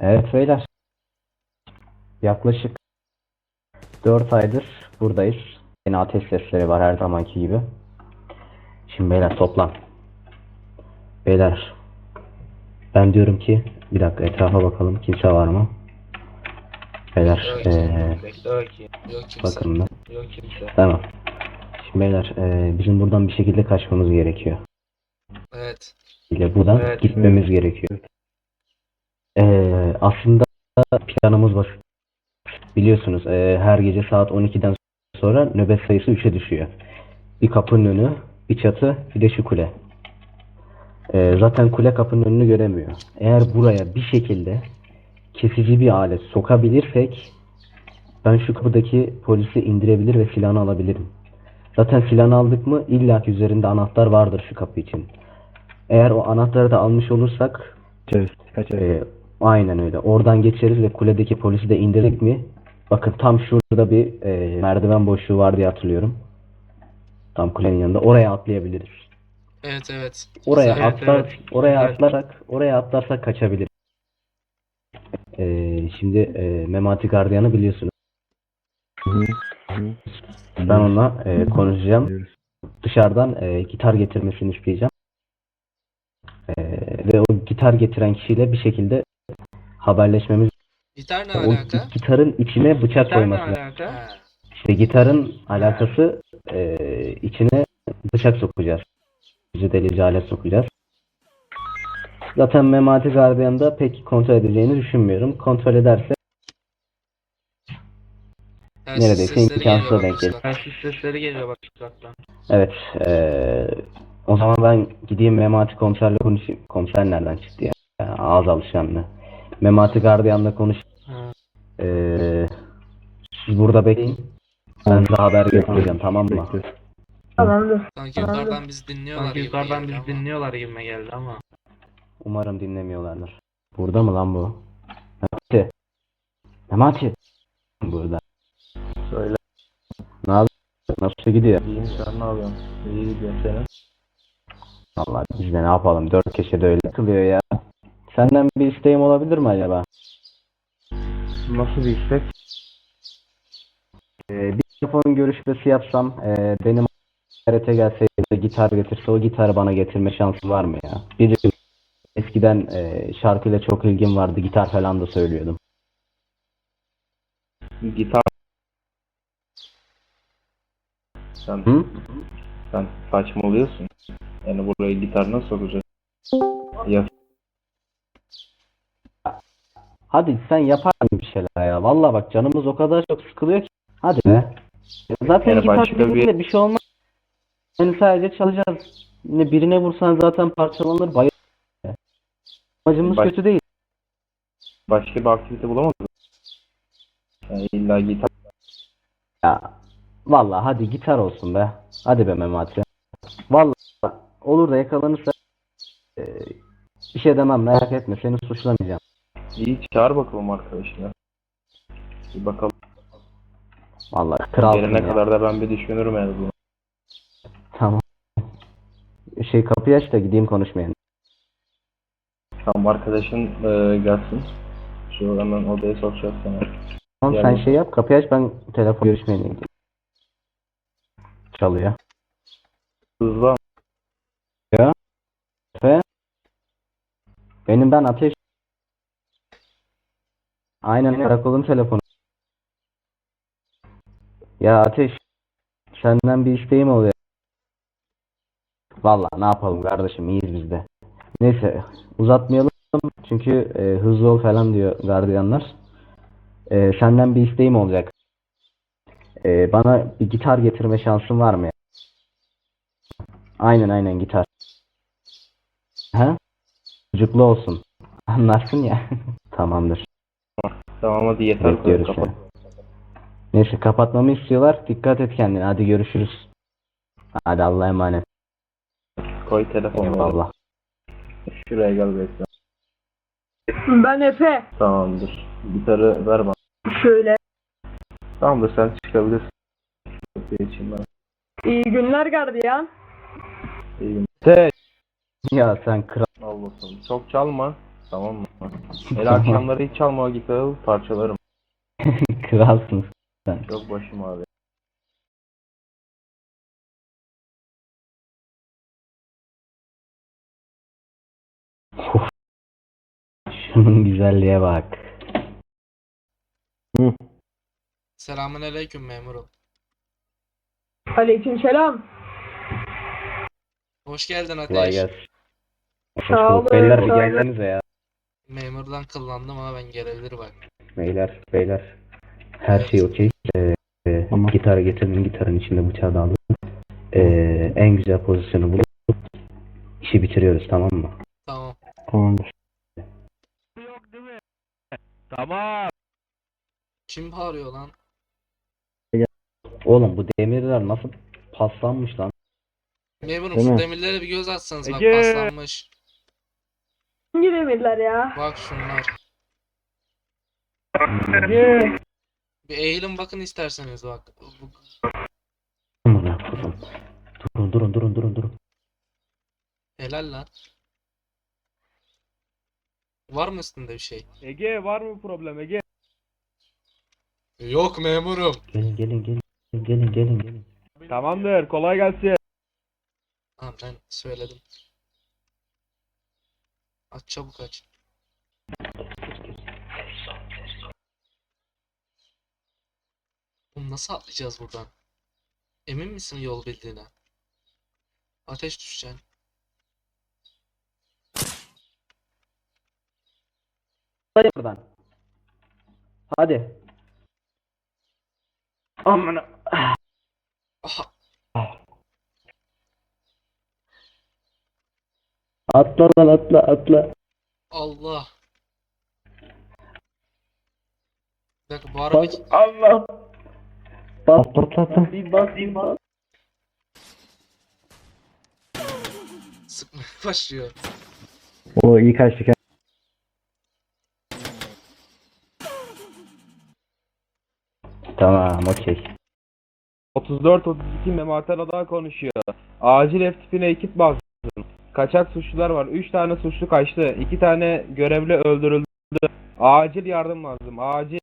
Evet beyler. Yaklaşık 4 aydır buradayız. Yine ateş sesleri var her zamanki gibi. Şimdi beyler toplan. Beyler. Ben diyorum ki bir dakika etrafa bakalım kimse var mı? Beyler kimse. bakın da. Tamam. Şimdi beyler eee, bizim buradan bir şekilde kaçmamız gerekiyor. Evet. ile buradan Evet. gitmemiz gerekiyor. Ee, aslında planımız basit. Biliyorsunuz ee, her gece saat 12'den sonra nöbet sayısı 3'e düşüyor. Bir kapının önü, bir çatı, bir de şu kule. Ee, zaten kule kapının önünü göremiyor. Eğer buraya bir şekilde kesici bir alet sokabilirsek ben şu kapıdaki polisi indirebilir ve silahını alabilirim. Zaten silahını aldık mı illaki üzerinde anahtar vardır şu kapı için. Eğer o anahtarı da almış olursak Kaçarız. Kaçarız. e, aynen öyle. Oradan geçeriz ve kuledeki polisi de indirdik mi? Bakın tam şurada bir e, merdiven boşluğu var diye hatırlıyorum. Tam kulenin yanında. Oraya atlayabiliriz. Evet evet. Oraya Evet, atlar, evet. oraya atlarak, oraya atlarsak kaçabiliriz. E, şimdi e, Memati Gardiyan'ı biliyorsunuz. Ben onunla e, konuşacağım. Dışarıdan e, gitar getirmesini isteyeceğim. E, ve o gitar getiren kişiyle bir şekilde haberleşmemiz. Gitar ne O alaka? gi- gitarın içine bıçak koyması. lazım. Ha. İşte gitarın alakası e, içine bıçak sokacağız. Yüzü delici alet sokacağız. Zaten Memati Gardiyan'da pek kontrol edeceğini düşünmüyorum. Kontrol ederse Telsiz Neredeyse sesleri imkansıza geliyor denk bak gelir. uzaktan. Telsiz sesleri geliyor bak uzaktan. evet e, o zaman ben gideyim Memati komiserle konuşayım. Komiser nereden çıktı ya? Ağız alışkanlığı. Memati Gardiyan'la konuş. Ee, siz burada bekleyin. Ben size haber götüreceğim tamam mı? Tamamdır. Sanki yukarıdan bizi dinliyorlar Sanki gibi yukarıdan geldi bizi ama. dinliyorlar gibime geldi ama. Umarım dinlemiyorlardır. Burada mı lan bu? Memati. Memati. Burada. Söyle. Ne yapıyorsun? Nasıl gidiyor? İyiyim sen ne yapıyorsun? İyi gidiyor senin. Vallahi biz de ne yapalım? Dört köşede öyle kılıyor ya. Senden bir isteğim olabilir mi acaba? Nasıl bir istek? Ee, bir telefon görüşmesi yapsam, ee, benim ziyarete gelseydi gitar getirse o gitarı bana getirme şansı var mı ya? Bir eskiden ee, şarkıyla çok ilgim vardı. Gitar falan da söylüyordum. Gitar. Sen, Hı? sen saçmalıyorsun. Yani buraya gitar nasıl sokacağız? Ya Hadi sen yapar mısın bir şeyler ya? Vallahi bak canımız o kadar çok sıkılıyor ki. Hadi be. Zaten Yani gitar başka bir- bir... bir şey olmaz. Yani sadece çalacağız. Ne birine vursan zaten parçalanır bayılır. Amacımız Baş- kötü değil. başka bir aktivite bulamadın. Yani illa gitar. Ya vallahi hadi gitar olsun be. Hadi be Memati. Vallahi olur da yakalanırsa e, bir şey demem merak etme seni suçlamayacağım. İyi çağır bakalım arkadaşına. Bir bakalım. Vallahi kralsın Gelene ya. kadar da ben bir düşünürüm yani bunu. Tamam. Şey kapıyı aç da gideyim konuşmaya. Tamam arkadaşın e, gelsin. Şu hemen odaya sokacağız sana. Tamam Yani- sen şey yap kapıyı aç ben telefon görüşmeye gideyim. Çalıyor. Hızlı ama Ve benim ben ateş Aynen karakolun telefonu. Ya ateş senden bir isteğim oluyor. Vallahi ne yapalım kardeşim iyiyiz biz de. Neyse uzatmayalım çünkü e, hızlı ol falan diyor gardiyanlar. E, senden bir isteğim olacak. E, bana bir gitar getirme şansın var mı ya? Aynen aynen gitar. Ha? Çocuklu olsun. Anlarsın ya. Tamamdır. Tamam hadi yeter Bekliyoruz kapat. Neyse kapatmamı istiyorlar. Dikkat et kendine. Hadi görüşürüz. Hadi Allah'a emanet. Koy telefonu. Eyvallah. Şuraya gel bekle. Ben Efe. Tamamdır. Gitarı ver bana. Şöyle. Tamamdır sen çıkabilirsin. İyi günler gardiyan. İyi günler. Ya sen kral. Al bakalım. Çok çalma. Tamam mı? El akşamları hiç çalma o gitarı parçalarım. Kralsın sen. Çok başım abi. Şunun güzelliğe bak. Selamun aleyküm memurum. Aleyküm selam. Hoş geldin Kolay Ateş. gelsin. Hoş Sağ bulduk. olun, Beyler bir gelsenize ya. Memurdan kıllandım ama ben görevleri bak. Beyler, beyler. Her şey okey. Ee, e, gitar getirin, gitarın içinde bıçağı da alın. Ee, en güzel pozisyonu bulup işi bitiriyoruz tamam mı? Tamam. Tamamdır. Tamam. Kim bağırıyor lan? Oğlum bu demirler nasıl paslanmış lan? Memurum Değil şu mi? demirlere bir göz atsanız bak Ege! paslanmış. Demirler ya? Bak şunlar. Ye. Bir eğilin bakın isterseniz bak. Bu- Amına. Durun durun durun durun durun. Helal lan. Var mı üstünde bir şey? Ege var mı problem Ege? Yok memurum. Gelin gelin gelin. Gelin gelin gelin. Tamamdır. Kolay gelsin. Ha ben söyledim. Aç çabuk aç. Oğlum nasıl atlayacağız buradan? Emin misin yol bildiğine? Ateş düşeceksin. Hadi buradan. Hadi. Amına. Aha Atla lan atla atla. Allah. Bir dakika bu araba Bas Allah. Bas bas. Bir bas bir bas. sıkmaya başlıyor. O iyi kaçtık. Tamam okey. 34-32 Memati daha konuşuyor. Acil F tipine ekip lazım. Kaçak suçlular var. 3 tane suçlu kaçtı. 2 tane görevli öldürüldü. Acil yardım lazım. Acil.